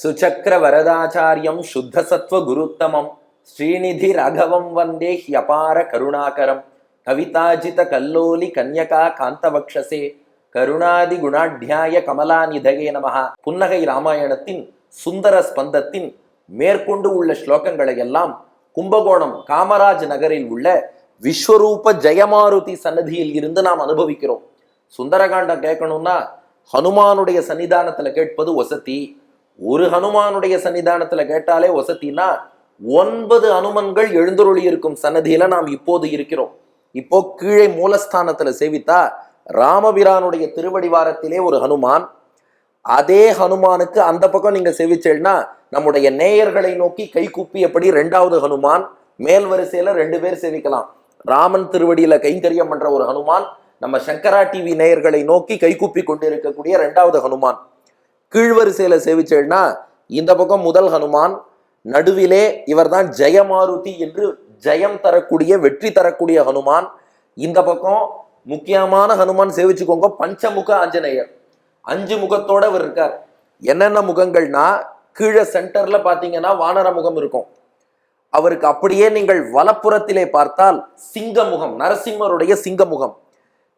சுச்சக்கர வரதாச்சாரியம் சுத்த சத்வ குருத்தமம் ஸ்ரீநிதி ராகவம் வந்தே ஹியபார கருணாகரம் கவிதாஜித கல்லோலி கன்யகா காந்தவக்ஷசே கருணாதி குணாட்யாய கமலாநிதகே நமஹ புன்னகை ராமாயணத்தின் சுந்தர ஸ்பந்தத்தின் மேற்கொண்டு உள்ள ஸ்லோகங்களை எல்லாம் கும்பகோணம் காமராஜ் நகரில் உள்ள விஸ்வரூப ஜெயமாருதி சன்னதியில் இருந்து நாம் அனுபவிக்கிறோம். சுந்தரகாண்டம் கேட்கணும்னா ஹனுமானுடைய சன்னிதானத்துல கேட்பது வசதி. ஒரு ஹனுமானுடைய சன்னிதானத்துல கேட்டாலே வசத்தினா ஒன்பது அனுமன்கள் எழுந்தருளி இருக்கும் சன்னதியில நாம் இப்போது இருக்கிறோம். இப்போ கீழே மூலஸ்தானத்துல சேவித்தா ராமபிரானுடைய திருவடிவாரத்திலே ஒரு ஹனுமான் அதே ஹனுமானுக்கு அந்த பக்கம் நீங்க சேவிச்சேன்னா நம்முடைய நேயர்களை நோக்கி கை கூப்பியபடி ரெண்டாவது ஹனுமான் மேல் வரிசையில ரெண்டு பேர் சேவிக்கலாம். ராமன் திருவடியில கைங்கரியம் பண்ற ஒரு ஹனுமான் நம்ம சங்கரா டிவி நேயர்களை நோக்கி கைகூப்பி கொண்டிருக்கக்கூடிய ரெண்டாவது ஹனுமான். கீழ்வரிசையில சேவிச்சேன்னா இந்த பக்கம் முதல் ஹனுமான் நடுவிலே இவர்தான் ஜெயமாருதி என்று ஜெயம் தரக்கூடிய வெற்றி தரக்கூடிய ஹனுமான். இந்த பக்கம் முக்கியமான ஹனுமான் சேவிச்சுக்கோங்க பஞ்சமுக ஆஞ்சநேயர். அஞ்சு முகத்தோட அவர் இருக்கார். என்னென்ன முகங்கள்னா கீழே சென்டர்ல பாத்தீங்கன்னா வானர முகம் இருக்கும். அவருக்கு அப்படியே நீங்கள் வலப்புறத்திலே பார்த்தால் சிங்க முகம் நரசிம்மருடைய சிங்க முகம்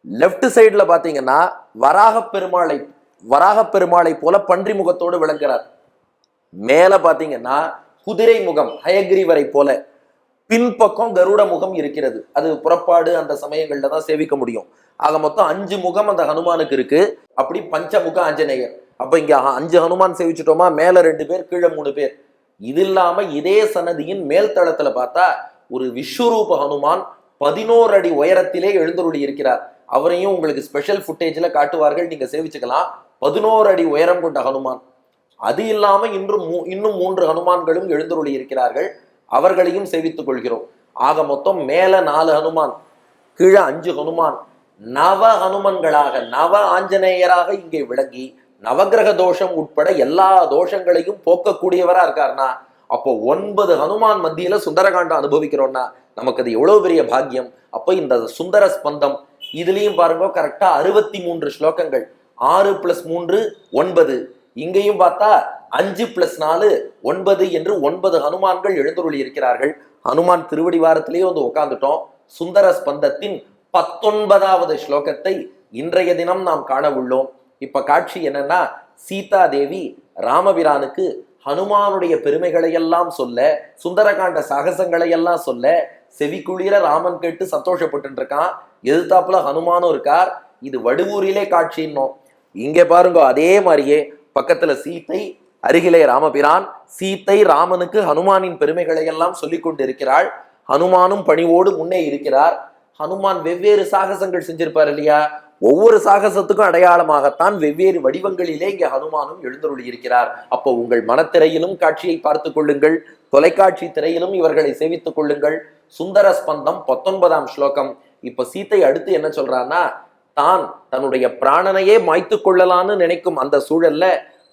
லெஃப்ட் சைடில் பார்த்தீங்கன்னா வராக பெருமாளை வராக பெருமாளை போல பன்றி முகத்தோடு விளங்குறார் மேல பாத்தீங்கன்னா குதிரை முகம் ஹயக்ரீவரை போல பின்பக்கம் கருட முகம் இருக்கிறது. அது புறப்பாடு அந்த சமயங்கள்ல தான் சேவிக்க முடியும். ஆக மொத்தம் அஞ்சு முகம் அந்த ஹனுமானுக்கு இருக்கு. அப்படி பஞ்சமுக ஆஞ்சநேயர். அப்ப இங்க அ- அஞ்சு ஹனுமான் சேவிச்சிட்டோமா? மேல ரெண்டு பேர் கீழே மூணு பேர். இது இல்லாம இதே சன்னதியின் மேல் தளத்துல பார்த்தா ஒரு விஸ்வரூப ஹனுமான் பதினோரு அடி உயரத்திலே எழுந்தருளி இருக்கிறார் அவரையும் உங்களுக்கு ஸ்பெஷல் ஃபுட்டேஜ்ல காட்டுவார்கள். நீங்க சேவிச்சுக்கலாம். பதினோரு அடி உயரம் கொண்ட ஹனுமான். அது இல்லாமல் இன்றும் மூ- இன்னும் மூன்று ஹனுமான்களும் எழுந்தருளி இருக்கிறார்கள். அவர்களையும் சேவித்துக் கொள்கிறோம். ஆக மொத்தம் மேல நாலு ஹனுமான் கீழே அஞ்சு ஹனுமான். நவ ஹனுமன்களாக நவ ஆஞ்சநேயராக இங்கே விளங்கி நவக்கிரக தோஷம் உட்பட எல்லா தோஷங்களையும் போக்கக்கூடியவரா இருக்காருனா அப்போ ஒன்பது ஹனுமான் மத்தியில சுந்தரகாண்டம் அனுபவிக்கிறோம்னா நமக்கு அது எவ்வளவு பெரிய பாக்கியம்? அப்போ இந்த சுந்தர ஸ்பந்தம் இதுலயும் பாருங்க கரெக்டா அறுபத்தி மூன்று ஸ்லோகங்கள். ஆறு பிளஸ் மூன்று ஒன்பது. இங்கேயும் பார்த்தா அஞ்சு பிளஸ் நாலு ஒன்பது என்று ஒன்பது ஹனுமான்கள் எழுந்துருளி இருக்கிறார்கள். ஹனுமான் திருவடி வாரத்திலேயே வந்து உட்கார்ந்துட்டோம் சுந்தர ஸ்பந்தத்தின் பத்தொன்பதாவது ஸ்லோகத்தை இன்றைய தினம் நாம் காண உள்ளோம். இப்ப காட்சி என்னன்னா சீதா தேவி ராமபிரானுக்கு ஹனுமானுடைய பெருமைகளை எல்லாம் சொல்ல சுந்தரகாண்ட சாகசங்களை எல்லாம் சொல்ல செவிக்குளிர ராமன் கேட்டு சந்தோஷப்பட்டு இருக்கான் எதிர்த்தாப்புல ஹனுமானும் இருக்கார். இது வடுவூரிலே காட்சின்னோம். இங்கே பாருங்க அதே மாதிரியே பக்கத்துல சீத்தை அருகிலே ராமபிரான் சீத்தை ராமனுக்கு ஹனுமானின் பெருமைகளை எல்லாம் சொல்லிக் கொண்டிருக்கிறாள். ஹனுமானும் பணிவோடு முன்னே இருக்கிறார். ஹனுமான் வெவ்வேறு சாகசங்கள் செஞ்சிருப்பார் இல்லையா? ஒவ்வொரு சாகசத்துக்கும் அடையாளமாகத்தான் வெவ்வேறு வடிவங்களிலே இங்கே ஹனுமானும் எழுந்தருளி இருக்கிறார். அப்போ உங்கள் மனத்திரையிலும் காட்சியை பார்த்து கொள்ளுங்கள். தொலைக்காட்சி திரையிலும் இவர்களை சேவித்துக் கொள்ளுங்கள். சுந்தர ஸ்பந்தம் பத்தொன்பதாம் ஸ்லோகம். இப்ப சீத்தை அடுத்து என்ன சொல்றான்னா தான் தன்னுடைய பிராணனையே மாய்த்து கொள்ளலான்னு நினைக்கும் அந்த சூழல்ல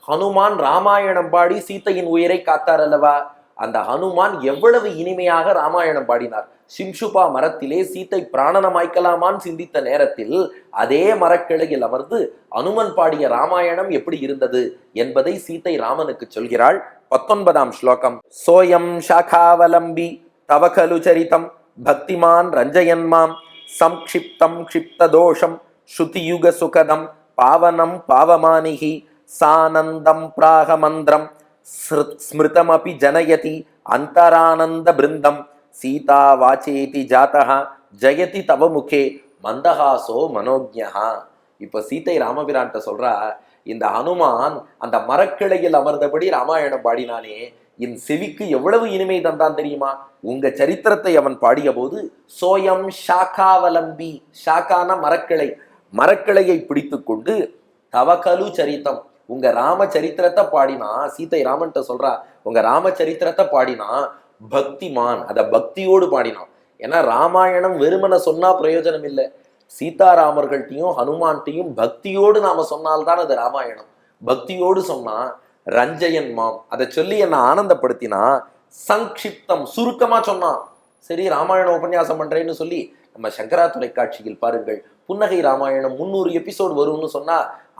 ஹனுமான் ராமாயணம் பாடி சீத்தையின் உயிரை காத்தார் அல்லவா? அந்த ஹனுமான் எவ்வளவு இனிமையாக ராமாயணம் பாடினார். சிம்ஷுபா மரத்திலே சீத்தை பிராணனமாய்க்கலாமான் சிந்தித்த நேரத்தில் அதே மரக்கிளையில் அமர்ந்து அனுமன் பாடிய ராமாயணம் எப்படி இருந்தது என்பதை சீத்தை ராமனுக்கு சொல்கிறாள். பத்தொன்பதாம் ஸ்லோகம். சோயம் ஷாகாவலம்பி தவகலு சரிதம் பக்திமான் ரஞ்சயன்மாம் சம்க்ஷிப்தம் க்ஷிப்த தோஷம் ஸ்ருதியுக சுகதம் பாவனம் பாவமானிகி சானந்தம் பிராகமந்திரம் ஸ்மிருதமபி ஜனயதி அந்தரானந்த பிருந்தம் சீதா வாச்சேதி ஜாதா ஜெயதி தவ முகே மந்தஹாசோ மனோஜா இப்போ சீதை ராமபிரான்ட்ட சொல்றா இந்த ஹனுமான் அந்த மரக்கிளையில் அமர்ந்தபடி ராமாயணம் பாடினானே என் செவிக்கு எவ்வளவு இனிமை தந்தான் தெரியுமா? உங்க சரித்திரத்தை அவன் பாடிய போது சோயம் ஷாக்காவலம்பி ஷாக்கான மரக்கிளை மரக்கிளையை பிடித்துக்கொண்டு தவக்கலு சரித்தம். உங்க ராமச்சரித்திரத்தை பாடினா சீதை ராமன்ட்ட சொல்றா உங்க ராமச்சரித்திரத்தை பாடினா பக்திமான். அதை பக்தியோடு பாடினான். ஏன்னா ராமாயணம் வெறுமனை சொன்னா பிரயோஜனம் இல்லை. சீதாராமர்கள்ட்டையும் ஹனுமான்ட்டையும் பக்தியோடு நாம சொன்னால்தான் அது ராமாயணம். பக்தியோடு சொன்னா ரஞ்சயன் மாம். அதை சொல்லி என்னை ஆனந்தப்படுத்தினா சங்கிப்தம் சுருக்கமா சொன்னான். சரி ராமாயண உபன்யாசம் பண்றேன்னு சொல்லி நம்ம சங்கரா தொலைக்காட்சியில் பாருங்கள் புன்னகை ராமாயணம் முந்நூறு எபிசோடு வரும்னு சொன்னா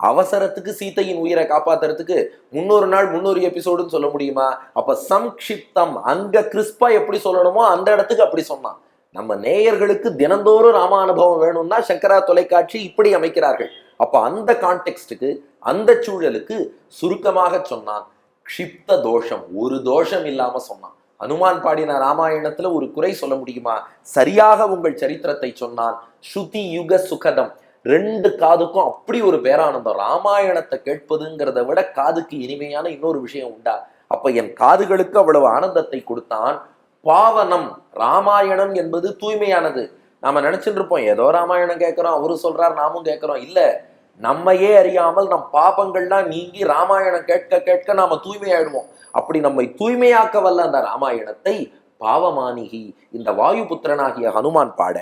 அவசரத்துக்கு சீதையின் உயிரை காப்பாத்துறதுக்கு முன்னூறு நாள் முன்னூறு எபிசோடுன்னு சொல்ல முடியுமா? அப்ப சம்க்ஷிப்தம் அங்க கிறிஸ்பா எப்படி சொல்லணுமோ அந்த இடத்துக்கு அப்படி சொன்னான். நம்ம நேயர்களுக்கு தினந்தோறும் ராம அனுபவம் வேணும்னா சங்கரா தொலைக்காட்சி இப்படி அமைக்கிறார்கள். அப்ப அந்த கான்டெக்ஸ்டுக்கு அந்த சூழலுக்கு சுருக்கமாக சொன்னான் க்ஷிப்த தோஷம் ஒரு தோஷம் இல்லாம சொன்னான். அனுமான் பாடின ராமாயணத்துல ஒரு குறை சொல்ல முடியுமா? சரியாக உங்கள் சரித்திரத்தை சொன்னான் ஸ்ருதி யுக சுகதம். ரெண்டு காதுக்கும் அப்படி ஒரு பேரானந்தம். ராமாயணத்தை கேட்பதுங்கிறத விட காதுக்கு இனிமையான இன்னொரு விஷயம் உண்டா? அப்ப என் காதுகளுக்கு அவ்வளவு ஆனந்தத்தை கொடுத்தான் பாவனம். ராமாயணம் என்பது தூய்மையானது. நாம நினைச்சிட்டு இருப்போம் ஏதோ ராமாயணம் கேட்கிறோம் அவரு சொல்றார் நாமும் கேட்கிறோம். இல்ல நம்மையே அறியாமல் நம் பாபங்கள்லாம் நீங்கி ராமாயணம் கேட்க கேட்க நாம தூய்மையாயிடுவோம். அப்படி நம்மை தூய்மையாக்க வல்ல அந்த ராமாயணத்தை பாவமானிகி இந்த வாயு புத்திரனாகிய ஹனுமான் பாட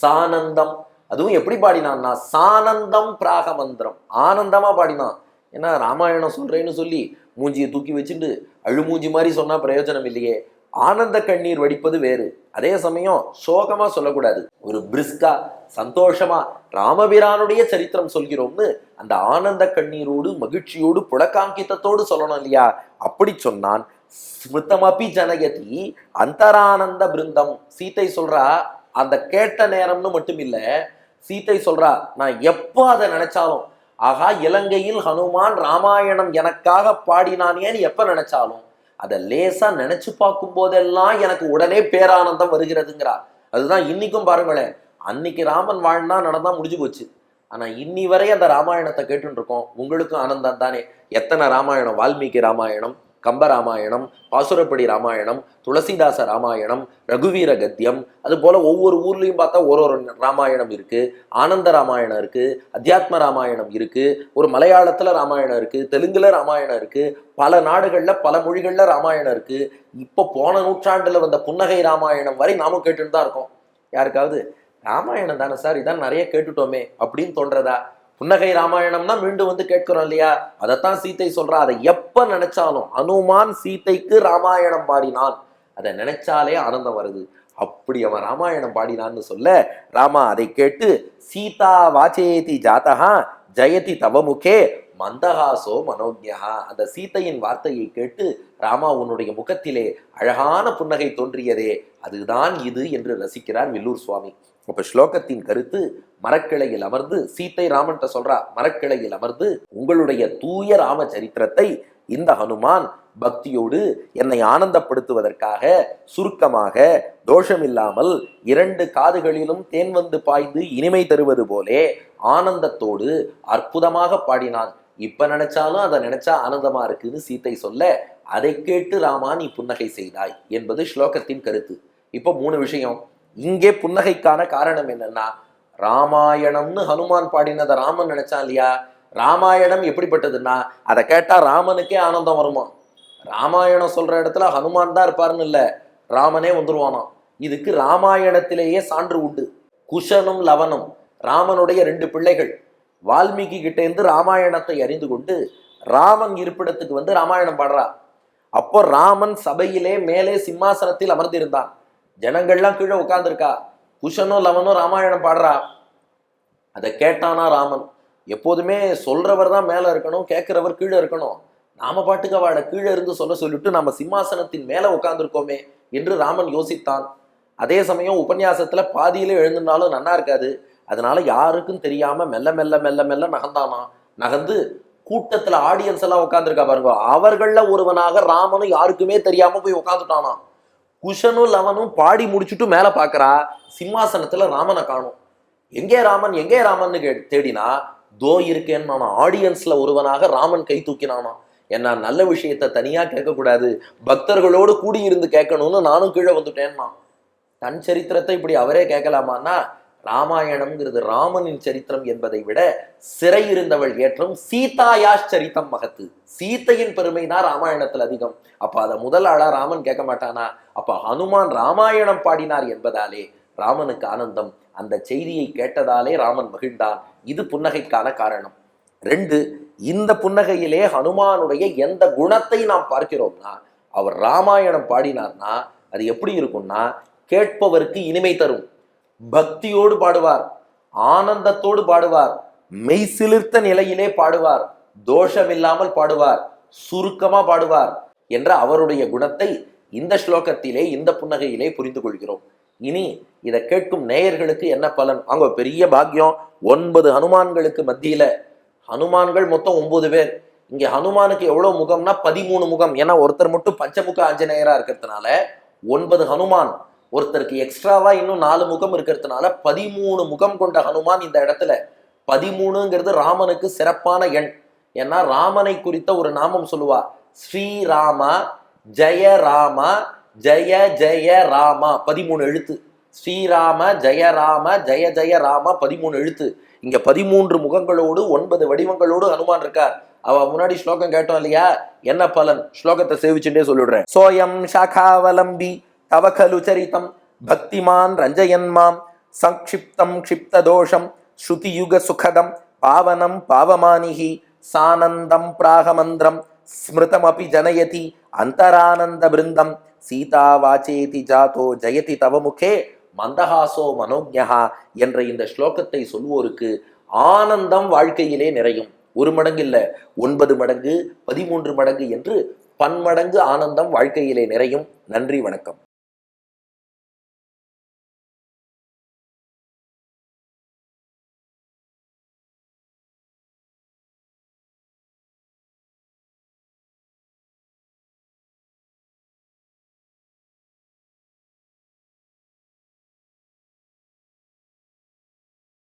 சானந்தம். அதுவும் எப்படி பாடினான்னா சானந்தம் பிராக மந்திரம் ஆனந்தமா பாடினான். ஏன்னா ராமாயணம் சொல்றேன்னு சொல்லி மூஞ்சியை தூக்கி வச்சுட்டு அழுமூஞ்சி மாதிரி சொன்னா பிரயோஜனம் இல்லையே. ஆனந்த கண்ணீர் வடிப்பது வேறு. அதே சமயம் சோகமா சொல்லக்கூடாது. ஒரு பிரிஸ்கா சந்தோஷமா ராமபிரானுடைய சரித்திரம் சொல்கிறோம்னு அந்த ஆனந்த கண்ணீரோடு மகிழ்ச்சியோடு புலக்காங்கித்தத்தோடு சொல்லணும் இல்லையா? அப்படி சொன்னான் ஸ்மிருத்தமபி ஜனகதி அந்தரானந்த பிருந்தம். சீத்தை சொல்றா அந்த கேட்ட நேரம்னு மட்டும் இல்ல சீத்தை சொல்றா நான் எப்போ அதை நினைச்சாலும் ஆகா இலங்கையில் ஹனுமான் ராமாயணம் எனக்காக பாடினானேன்னு எப்ப நினைச்சாலும் அதை லேசா நினைச்சு பார்க்கும் போதெல்லாம் எனக்கு உடனே பேரானந்தம் வருகிறதுங்கிறா அதுதான் இன்னைக்கும் பாருங்களேன். அன்னைக்கு ராமன் வாழ்னா நடந்தா முடிஞ்சு போச்சு. ஆனா இன்னி வரை அந்த ராமாயணத்தை கேட்டுருக்கோம் உங்களுக்கும் ஆனந்தம் தானே. எத்தனை ராமாயணம்? வால்மீகி ராமாயணம். கம்ப ராமாயணம் பாசுரப்படி ராமாயணம் துளசிதாச ராமாயணம் ரகுவீர கத்தியம் அது போல ஒவ்வொரு ஊர்லயும் பார்த்தா ஒரு ஒரு ராமாயணம் இருக்கு. ஆனந்த ராமாயணம் இருக்கு அத்தியாத்ம ராமாயணம் இருக்கு ஒரு மலையாளத்துல ராமாயணம் இருக்கு தெலுங்குல ராமாயணம் இருக்கு பல நாடுகள்ல பல மொழிகள்ல ராமாயணம் இருக்கு. இப்போ போன நூற்றாண்டுல வந்த புன்னகை ராமாயணம் வரை நாமும் கேட்டுட்டு தான் இருக்கோம். யாருக்காவது? ராமாயணம் தானே சார் இதான் நிறைய கேட்டுட்டோமே அப்படின்னு தோன்றதா? புன்னகை ராமாயணம்னா மீண்டும் வந்து கேட்கிறோம் இல்லையா? அதைத்தான் சீத்தை சொல்றா அதை எப்ப நினைச்சாலும் அனுமான் சீத்தைக்கு ராமாயணம் பாடினான். அதை நினைச்சாலே ஆனந்தம் வருது. அப்படி அவன் ராமாயணம் பாடினான்னு சொல்ல ராமா அதை கேட்டு சீதா வாச்சேதி ஜாதகா ஜெயதி தவமுகே மந்தஹாசோ மனோஜா அந்த சீத்தையின் வார்த்தையை கேட்டு ராமா உன்னுடைய முகத்திலே அழகான புன்னகை தோன்றியதே அதுதான் இது என்று ரசிக்கிறார் வில்லூர் சுவாமி. அப்ப ஸ்லோகத்தின் கருத்து மரக்கிளையில் அமர்ந்து சீத்தை ராமன்ட்ட சொல்றா மரக்கிளையில் அமர்ந்து உங்களுடைய தூய ராம சரித்திரத்தை இந்த ஹனுமான் பக்தியோடு என்னை ஆனந்தப்படுத்துவதற்காக சுருக்கமாக தோஷமில்லாமல் இரண்டு காதுகளிலும் தேன் வந்து பாய்ந்து இனிமை தருவது போலே ஆனந்தத்தோடு அற்புதமாக பாடினான். இப்ப நினைச்சாலும் அதை நினைச்சா ஆனந்தமா இருக்குன்னு சீத்தை சொல்ல அதை கேட்டு ராமா நீ புன்னகை செய்தாய் என்பது ஸ்லோகத்தின் கருத்து. இப்போ மூணு விஷயம். இங்கே புன்னகைக்கான காரணம் என்னன்னா ராமாயணம்னு ஹனுமான் பாடினதை ராமன் நினைச்சான் இல்லையா? ராமாயணம் எப்படிப்பட்டதுன்னா அதை கேட்டால் ராமனுக்கே ஆனந்தம் வருமா? ராமாயணம் சொல்கிற இடத்துல ஹனுமான் தான் இருப்பாருன்னு இல்லை ராமனே வந்துருவானாம். இதுக்கு ராமாயணத்திலேயே சான்று உண்டு. குஷனும் லவனும் ராமனுடைய ரெண்டு பிள்ளைகள். வால்மீகி கிட்டேருந்து ராமாயணத்தை அறிந்து கொண்டு ராமன் இருப்பிடத்துக்கு வந்து ராமாயணம் பாடுறா. அப்போ ராமன் சபையிலே மேலே சிம்மாசனத்தில் அமர்ந்திருந்தான். ஜனங்கள்லாம் கீழே உட்காந்துருக்கா குஷனும் லவனும் ராமாயணம் பாடுறா. அதை கேட்டானா ராமன் எப்போதுமே சொல்றவர் தான் மேல இருக்கணும் கேட்கிறவர் கீழே இருக்கணும். நாம பாட்டுக்கு அவளை கீழே இருந்து சொல்ல சொல்லிட்டு நம்ம சிம்மாசனத்தின் மேல உட்கார்ந்துருக்கோமே என்று ராமன் யோசித்தான். அதே சமயம் உபன்யாசத்துல பாதியிலே எழுந்திருந்தாலும் நன்னா இருக்காது. அதனால யாருக்கும் தெரியாம மெல்ல மெல்ல மெல்ல மெல்ல நகர்ந்தானா? நகர்ந்து கூட்டத்துல ஆடியன்ஸ் எல்லாம் உட்காந்துருக்கா பாருங்க. அவர்கள ஒருவனாக ராமனும் யாருக்குமே தெரியாம போய் உட்காந்துட்டானா குஷனும் லவனும் பாடி முடிச்சுட்டு மேல பாக்குறா சிம்மாசனத்துல ராமனை காணும். எங்கே ராமன் எங்கே ராமன்னு கே தேடினா தோ இருக்கேன்னு ஆடியன்ஸ்ல ஒருவனாக ராமன் கை தூக்கினானா? என்ன நல்ல விஷயத்த தனியா கேட்கக்கூடாது. பக்தர்களோடு கூடியிருந்து கேட்கணும்னு நானும் கீழே வந்துட்டேன்னா? தன் சரித்திரத்தை இப்படி அவரே கேட்கலாமான்னா ராமாயணம்ங்கிறது ராமனின் சரித்திரம் என்பதை விட சிறை இருந்தவள் ஏற்றம் சீதாயாஷ் சரித்தம் மகத்து. சீத்தையின் பெருமை தான் ராமாயணத்தில் அதிகம். அப்ப அதை முதல் ஆளா ராமன் கேட்க மாட்டானா? அப்ப ஹனுமான் ராமாயணம் பாடினார் என்பதாலே ராமனுக்கு ஆனந்தம். அந்த செய்தியை கேட்டதாலே ராமன் மகிழ்ந்தான். இது புன்னகைக்கான காரணம். ரெண்டு இந்த புன்னகையிலே ஹனுமானுடைய எந்த குணத்தை நாம் பார்க்கிறோம்னா அவர் ராமாயணம் பாடினார்னா அது எப்படி இருக்கும்னா கேட்பவருக்கு இனிமை தரும். பக்தியோடு பாடுவார் ஆனந்தத்தோடு பாடுவார் மெய்சிலிர்த்த நிலையிலே பாடுவார் தோஷமில்லாமல் பாடுவார் சுருக்கமா பாடுவார் என்ற அவருடைய குணத்தை இந்த ஸ்லோகத்திலே இந்த புன்னகையிலே புரிந்து கொள்கிறோம். இனி இதை கேட்கும் நேயர்களுக்கு என்ன பலன்? அவங்க பெரிய பாக்கியம். ஒன்பது ஹனுமான்களுக்கு மத்தியில. ஹனுமான்கள் மொத்தம் ஒன்பது பேர். இங்க ஹனுமானுக்கு எவ்வளவு முகம்னா பதிமூணு முகம். ஏன்னா ஒருத்தர் மட்டும் பஞ்சமுக ஆஞ்சநேயரா இருக்கிறதுனால ஒன்பது ஹனுமான். ஒருத்தருக்கு எக்ஸ்ட்ராவா இன்னும் நாலு முகம் இருக்கிறதுனால பதிமூணு முகம் கொண்ட ஹனுமான் இந்த இடத்துல. பதிமூணுங்கிறது ராமனுக்கு சிறப்பான எண். ஏன்னா ராமனை குறித்த ஒரு நாமம் சொல்லுவா. ஸ்ரீராம ஜெயராமா ஜெய ஜெய ராமா பதிமூணு எழுத்து. ஸ்ரீராம ஜெயராம ஜெய ஜெய ராம பதிமூணு எழுத்து. இங்க பதிமூன்று முகங்களோடு ஒன்பது வடிவங்களோடு ஹனுமான் இருக்கார். அவ முன்னாடி ஸ்லோகம் கேட்டோம் இல்லையா? என்ன பலன்? ஸ்லோகத்தை சேவிச்சுட்டே சொல்லிடுறேன். சோயம் சாகாவலம்பி தவ கலு சரிதம் பக்திமான் ரஞ்சயன்மாம் சங்கிப்தம் க்ஷிப்ததோஷம் ஸ்ருதியுக சுகதம் பாவனம் பாவமானிகி சானந்தம் பிராகமந்திரம் ஸ்மிருதமபி ஜனயதி அந்தரானந்த பிருந்தம் சீதா வாச்சேதி ஜாதோ ஜெயதி தவ முகே மந்தஹாசோ மனோஜா என்ற இந்த ஸ்லோகத்தை சொல்வோருக்கு ஆனந்தம் வாழ்க்கையிலே நிறையும். ஒரு மடங்கு இல்லை ஒன்பது மடங்கு பதிமூன்று மடங்கு என்று பன்மடங்கு ஆனந்தம் வாழ்க்கையிலே நிறையும். நன்றி வணக்கம்.